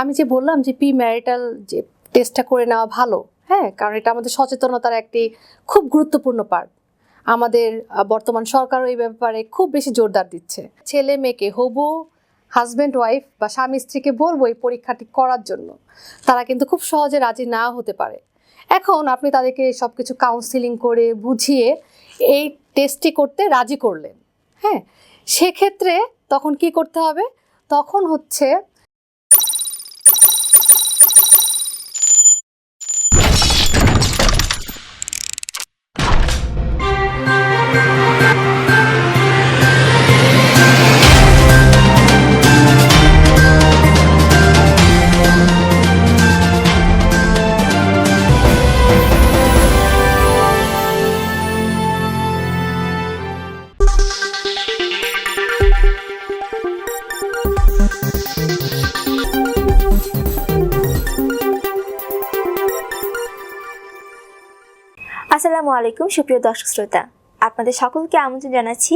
আমি যে বললাম যে প্রি ম্যারিটাল যে টেস্টটা করে নেওয়া ভালো হ্যাঁ কারণ এটা আমাদের সচেতনতার একটি খুব গুরুত্বপূর্ণ পার্ট আমাদের বর্তমান সরকারও এই ব্যাপারে খুব বেশি জোরদার দিচ্ছে। ছেলে মেয়েকে হবু হাজব্যান্ড ওয়াইফ বা স্বামী, স্ত্রীকে বলব এই পরীক্ষাটি করার জন্য। তারা কিন্তু খুব সহজে রাজি না হতে পারে। এখন আপনি তাদেরকে সব কিছু কাউন্সিলিং করে বুঝিয়ে এই টেস্টটি করতে রাজি করলেন। হ্যাঁ সেক্ষেত্রে তখন কি করতে হবে? তখন হচ্ছে আলাইকুম, সুপ্রিয় দর্শক শ্রোতা। আপনাদের সকলকে আমন্ত্রণ জানাচ্ছি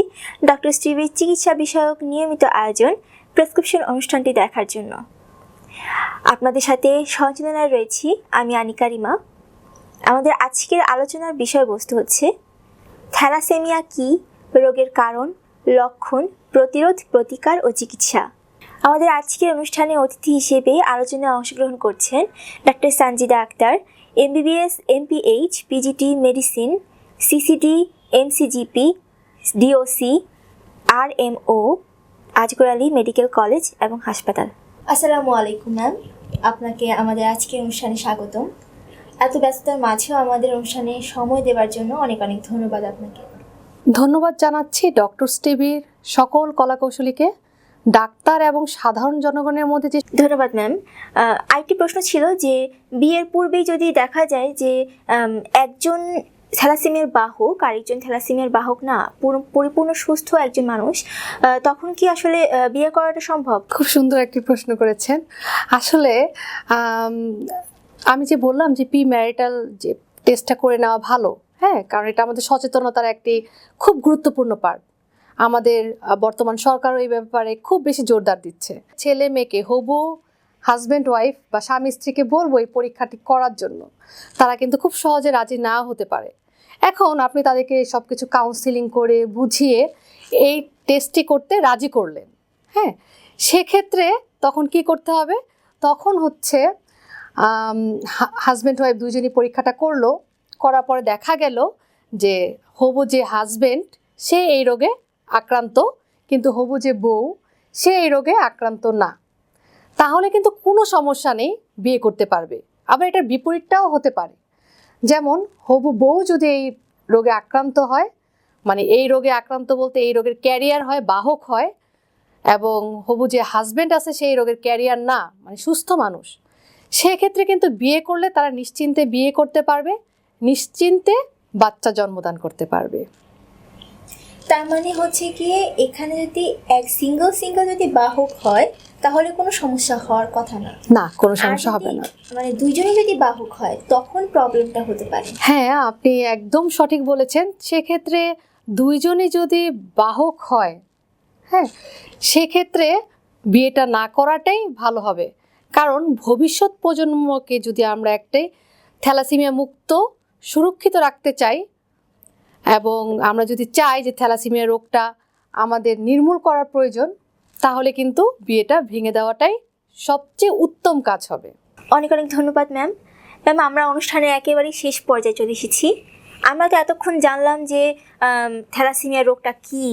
ডক্টর স্টিভির চিকিৎসা বিষয়ক নিয়মিত আয়োজন প্রেসক্রিপশন অনুষ্ঠানটি দেখার জন্য। আপনাদের সাথে সচেতনায় রয়েছি আমি আনিকা রিমা। আমাদের আজকের আলোচনার বিষয়বস্তু হচ্ছে, থ্যালাসেমিয়া কি, রোগের কারণ, লক্ষণ, প্রতিরোধ, প্রতিকার ও চিকিৎসা। আমাদের আজকের অনুষ্ঠানে অতিথি হিসেবে আলোচনায় অংশগ্রহণ করছেন doctor Sanjida Akhtar MBBS MPH PGT medicine CCD MCGP DOC RMO Azgar Ali medical college এবং হাসপাতাল আসসালামু আলাইকুম ম্যাম আপনাকে আমাদের আজকের অনুষ্ঠানে স্বাগতম। এত ব্যস্ততার মাঝেও আমাদের অনুষ্ঠানে সময় দেওয়ার জন্য অনেক অনেক ধন্যবাদ আপনাকে। ধন্যবাদ জানাচ্ছি ডক্টর স্টিভির সকল কলাকৌশলীকে। ডাক্তার এবং সাধারণ জনগণের মধ্যে যে ধন্যবাদ ম্যাম আরেকটি প্রশ্ন ছিল যে বিয়ের পূর্বেই যদি দেখা যায় যে একজন থ্যালাসেমিয়ার বাহক আরেকজন থ্যালাসেমিয়ার বাহক না পরিপূর্ণ সুস্থ একজন মানুষ তখন কি আসলে বিয়ে করাটা সম্ভব? খুব সুন্দর একটি প্রশ্ন করেছেন। আসলে আমি যে বললাম যে প্রি ম্যারিটাল যে টেস্টটা করে নেওয়া ভালো হ্যাঁ? কারণ এটা আমাদের সচেতনতার একটি খুব গুরুত্বপূর্ণ পার্ট আমাদের বর্তমান সরকারও এই ব্যাপারে খুব বেশি জোরদার দিচ্ছে। ছেলে মেয়েকে হবু হাজব্যান্ড ওয়াইফ বা স্বামী স্ত্রীকে বলব এই পরীক্ষাটি করার জন্য। তারা কিন্তু খুব সহজে রাজি না হতে পারে। এখন আপনি তাদেরকে সব কিছু কাউন্সিলিং করে বুঝিয়ে এই টেস্টটি করতে রাজি করলেন। হ্যাঁ সেক্ষেত্রে তখন কি করতে হবে? তখন হচ্ছে হাজব্যান্ড ওয়াইফ দুজনই পরীক্ষাটা করল, করার পরে দেখা গেল যে হবু যে হাজব্যান্ড সে এই রোগে আক্রান্ত, কিন্তু হবু যে বউ, সে এই রোগে আক্রান্ত না। তাহলে কিন্তু কোনো সমস্যা নেই, বিয়ে করতে পারবে। আবার এটার বিপরীতটাও হতে পারে। যেমন, হবু বউ যদি এই রোগে আক্রান্ত হয় মানে এই রোগে আক্রান্ত বলতে এই রোগের ক্যারিয়ার হয়, বাহক হয়, এবং হবু যে হাজব্যান্ড আছে সেই রোগের ক্যারিয়ার না মানে সুস্থ মানুষ, সেক্ষেত্রে কিন্তু বিয়ে করলে তারা নিশ্চিন্তে বিয়ে করতে পারবে, নিশ্চিন্তে বাচ্চা জন্মদান করতে পারবে। তার মানে হচ্ছে গিয়ে এখানে যদি এক সিঙ্গেল সিঙ্গেল যদি বাহক হয় তাহলে কোনো সমস্যা হওয়ার কথা না। না কোনো সমস্যা হবে না। মানে দুইজনে যদি বাহক হয় তখন প্রবলেমটা হতে পারে। হ্যাঁ আপনি একদম সঠিক বলেছেন। সেক্ষেত্রে দুইজনে যদি বাহক হয় হ্যাঁ সেক্ষেত্রে বিয়েটা না করাটাই ভালো হবে। কারণ ভবিষ্যৎ প্রজন্মকে যদি আমরা একটাই থ্যালাসিমিয়া মুক্ত সুরক্ষিত রাখতে চাই এবং আমরা যদি চাই যে থ্যালাসিমিয়া রোগটা আমাদের নির্মূল করার প্রয়োজন, তাহলে কিন্তু বিয়েটা ভেঙে দেওয়াটাই সবচেয়ে উত্তম কাজ হবে। অনেক অনেক ধন্যবাদ, ম্যাম। ম্যাম, আমরা অনুষ্ঠানের একেবারেই শেষ পর্যায়ে চলে এসেছি। আমরা তো এতক্ষণ জানলাম যে থ্যালাসেমিয়া রোগটা কি,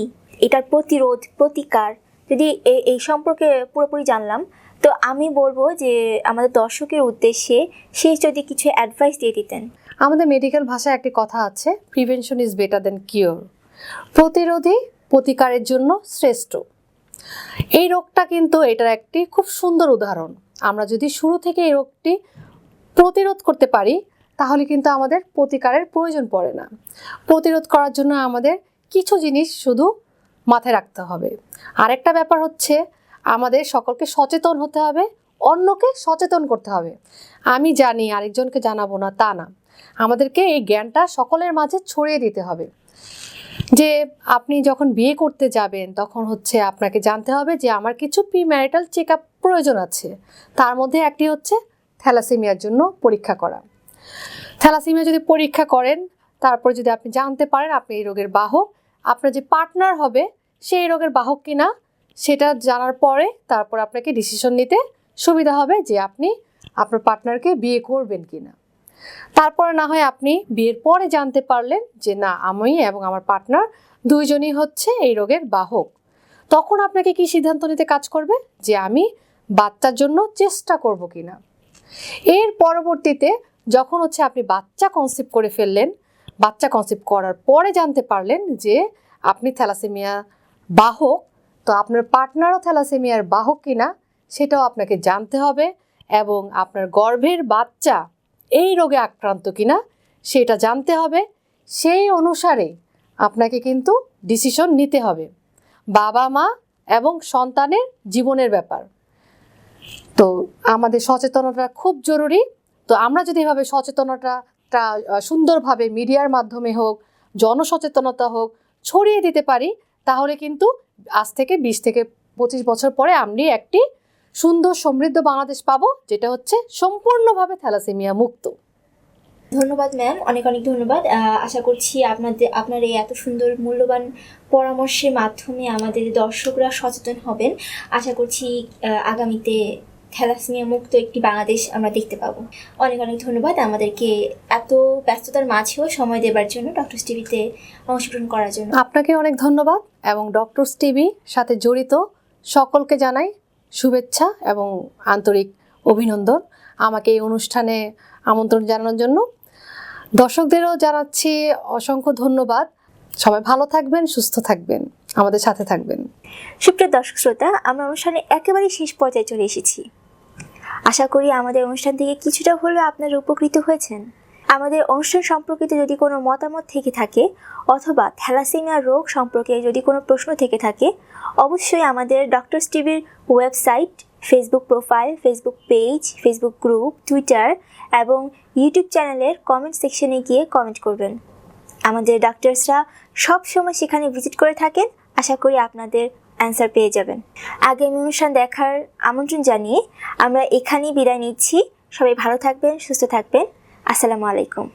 এটার প্রতিরোধ, প্রতিকার, যদি এই সম্পর্কে পুরোপুরি জানলাম। তো আমি বলব যে, আমাদের দর্শকের উদ্দেশ্যে শেষ যদি কিছু অ্যাডভাইস দিয়ে দিতেন। আমাদের মেডিকেল ভাষায় একটি কথা আছে prevention is better than cure প্রতিরোধী প্রতিকারের জন্য শ্রেষ্ঠ। এই রোগটা কিন্তু এটার একটি খুব সুন্দর উদাহরণ। আমরা যদি শুরু থেকে এই রোগটি প্রতিরোধ করতে পারি, তাহলে কিন্তু আমাদের প্রতিকারের প্রয়োজন পড়ে না। প্রতিরোধ করার জন্য আমাদের কিছু জিনিস শুধু মাথায় রাখতে হবে। আরেকটা ব্যাপার হচ্ছে, আমাদের সকলকে সচেতন হতে হবে, অন্যকে সচেতন করতে হবে। আমি জানি, আরেকজনকে জানাব না, তা না। আমাদেরকে এই জ্ঞানটা সকলের মাঝে ছড়িয়ে দিতে হবে। যে আপনি যখন বিয়ে করতে যাবেন, তখন হচ্ছে আপনাকে জানতে হবে যে আমার কিছু প্রি ম্যারিটাল চেক আপ প্রয়োজন আছে। তার মধ্যে একটি হচ্ছে থ্যালাসেমিয়ার জন্য পরীক্ষা করা। থ্যালাসেমিয়া যদি পরীক্ষা করেন, তারপর যদি আপনি জানতে পারেন আপনি এই রোগের বাহক, আপনার যে পার্টনার হবে সেই রোগের বাহক কিনা, সেটা জানার পরে তারপর আপনাকে ডিসিশন নিতে সুবিধা হবে যে আপনি আপনার পার্টনারকে বিয়ে করবেন কিনা। তারপরে না হয় আপনি বিয়ের পরে জানতে পারলেন যে না, আমি এবং আমার পার্টনার দুইজনই হচ্ছে এই রোগের বাহক। তখন আপনাকে কি সিদ্ধান্ত নিতে কাজ করবে? যে আমি বাচ্চার জন্য চেষ্টা করব কি না এর পরবর্তীতে যখন হচ্ছে আপনি বাচ্চা কনসেপ্ট করে ফেললেন, বাচ্চা কনসেপ্ট করার পরে জানতে পারলেন যে আপনি থ্যালাসেমিয়া বাহক, তো আপনার পার্টনারও থ্যালাসেমিয়ার বাহক কিনা, সেটাও আপনাকে জানতে হবে এবং আপনার গর্ভের বাচ্চা এই রোগে আক্রান্ত কিনা সেটা জানতে হবে। সেই অনুসারে আপনাকে কিন্তু ডিসিশন নিতে হবে। বাবা, মা এবং সন্তানের জীবনের ব্যাপার। তো আমাদের সচেতনতা খুব জরুরি। তো আমরা যদি এভাবে সচেতনতাটা সুন্দরভাবে মিডিয়ার মাধ্যমে হোক, জনসচেতনতা হোক, ছড়িয়ে দিতে পারি, তাহলে কিন্তু আজ থেকে বিশ থেকে পঁচিশ বছর পরে আপনি একটি সুন্দর সমৃদ্ধ বাংলাদেশ পাবো যেটা হচ্ছে সম্পূর্ণভাবে থ্যালাসেমিয়া মুক্ত। ধন্যবাদ ম্যাম অনেক অনেক ধন্যবাদ। আশা করছি আপনাদের আপনার এই এত সুন্দর মূল্যবান পরামর্শের মাধ্যমে আমাদের দর্শকরা সচেতন হবেন। আশা করছি আগামীতে থ্যালাসমিয়া মুক্ত একটি বাংলাদেশ আমরা দেখতে পাবো। অনেক অনেক ধন্যবাদ আমাদেরকে এত ব্যস্ততার মাঝেও সময় দেবার জন্য ডক্টর টিভিতে অংশগ্রহণ করার জন্য। আপনাকে অনেক ধন্যবাদ এবং ডক্টরস টিভি সাথে জড়িত সকলকে জানাই শুভেচ্ছা এবং আন্তরিক অভিনন্দন আমাকে এই অনুষ্ঠানে আমন্ত্রণ জানানোর জন্য। দর্শকদেরও জানাচ্ছি অসংখ্য ধন্যবাদ। সবাই ভালো থাকবেন, সুস্থ থাকবেন, আমাদের সাথে থাকবেন। সুপ্রিয় দর্শক শ্রোতা, আমরা অনুষ্ঠানে একেবারে শেষ পর্যায়ে চলে এসেছি। আশা করি আমাদের অনুষ্ঠান থেকে কিছুটা হলেও আপনারা উপকৃত হয়েছেন। আমাদের অনুষ্ঠান সম্পর্কিত যদি কোনো মতামত থেকে থাকে অথবা থ্যালাসেমিয়া রোগ সম্পর্কে যদি কোনো প্রশ্ন থেকে থাকে, অবশ্যই আমাদের ডক্টরস টিভির website Facebook profile Facebook page Facebook group Twitter এবং ইউটিউব চ্যানেলের কমেন্ট সেকশনে গিয়ে কমেন্ট করবেন। আমাদের ডাক্তার্সরা সব সময় সেখানে ভিজিট করে থাকেন। আশা করি আপনাদের অ্যান্সার পেয়ে যাবেন। আগামী অনুষ্ঠান দেখার আমন্ত্রণ জানিয়ে আমরা এখানেই বিদায় নিচ্ছি। সবাই ভালো থাকবেন, সুস্থ থাকবেন। আসসালামু আলাইকুম।